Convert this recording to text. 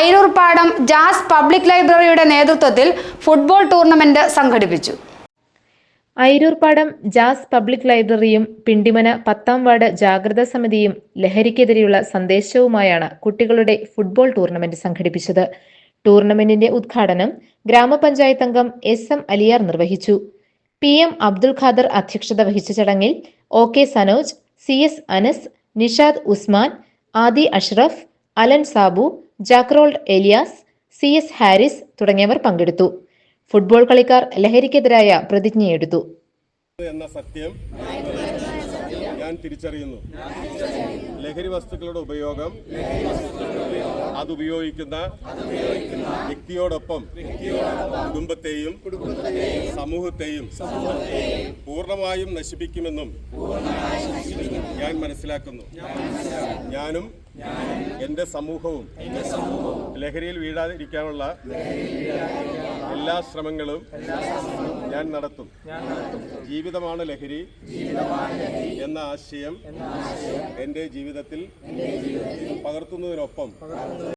ഐരൂർപ്പാടം jazz public ലൈബ്രറിയുടെ നേതൃത്വത്തിൽ football tournament സംഘടിപ്പിച്ചു. ഐരൂർപാടം ജാസ് പബ്ലിക് ലൈബ്രറിയും പിണ്ടിമന പത്താം വാർഡ് ജാഗ്രതാ സമിതിയും ലഹരിക്കെതിരെയുള്ള സന്ദേശവുമായാണ് കുട്ടികളുടെ ഫുട്ബോൾ ടൂർണമെന്റ് സംഘടിപ്പിച്ചത്. ടൂർണമെന്റിന്റെ ഉദ്ഘാടനം ഗ്രാമപഞ്ചായത്ത് അംഗം എസ് എം അലിയാർ നിർവഹിച്ചു. പി എം അബ്ദുൽ ഖാദർ അധ്യക്ഷത വഹിച്ച ചടങ്ങിൽ O K Sanoj C S Anas Nishad Usman ആദി Ashraf Allen Sabu ജാക്രോൾഡ് Elias C S Haris തുടങ്ങിയവർ പങ്കെടുത്തു. ഫുട്ബോൾ കളിക്കാർ ലഹരിക്കെതിരായ പ്രതിജ്ഞയെടുത്തു. എന്ന സത്യം ഞാൻ തിരിച്ചറിയുന്നു. ലഹരി വസ്തുക്കളുടെ ഉപയോഗം അതുപയോഗിക്കുന്ന വ്യക്തിയോടൊപ്പം കുടുംബത്തെയും സമൂഹത്തെയും പൂർണമായും നശിപ്പിക്കുമെന്നും ഞാൻ മനസ്സിലാക്കുന്നു. ഞാനും എന്റെ സമൂഹവും ലഹരിയിൽ വീഴാതിരിക്കാനുള്ള എല്ലാ ശ്രമങ്ങളും ഞാൻ നടത്തും. ജീവിതമാണ് ലഹരി എന്ന ആശയം എന്റെ ജീവിതത്തിൽ പകർത്തുന്നതിനൊപ്പം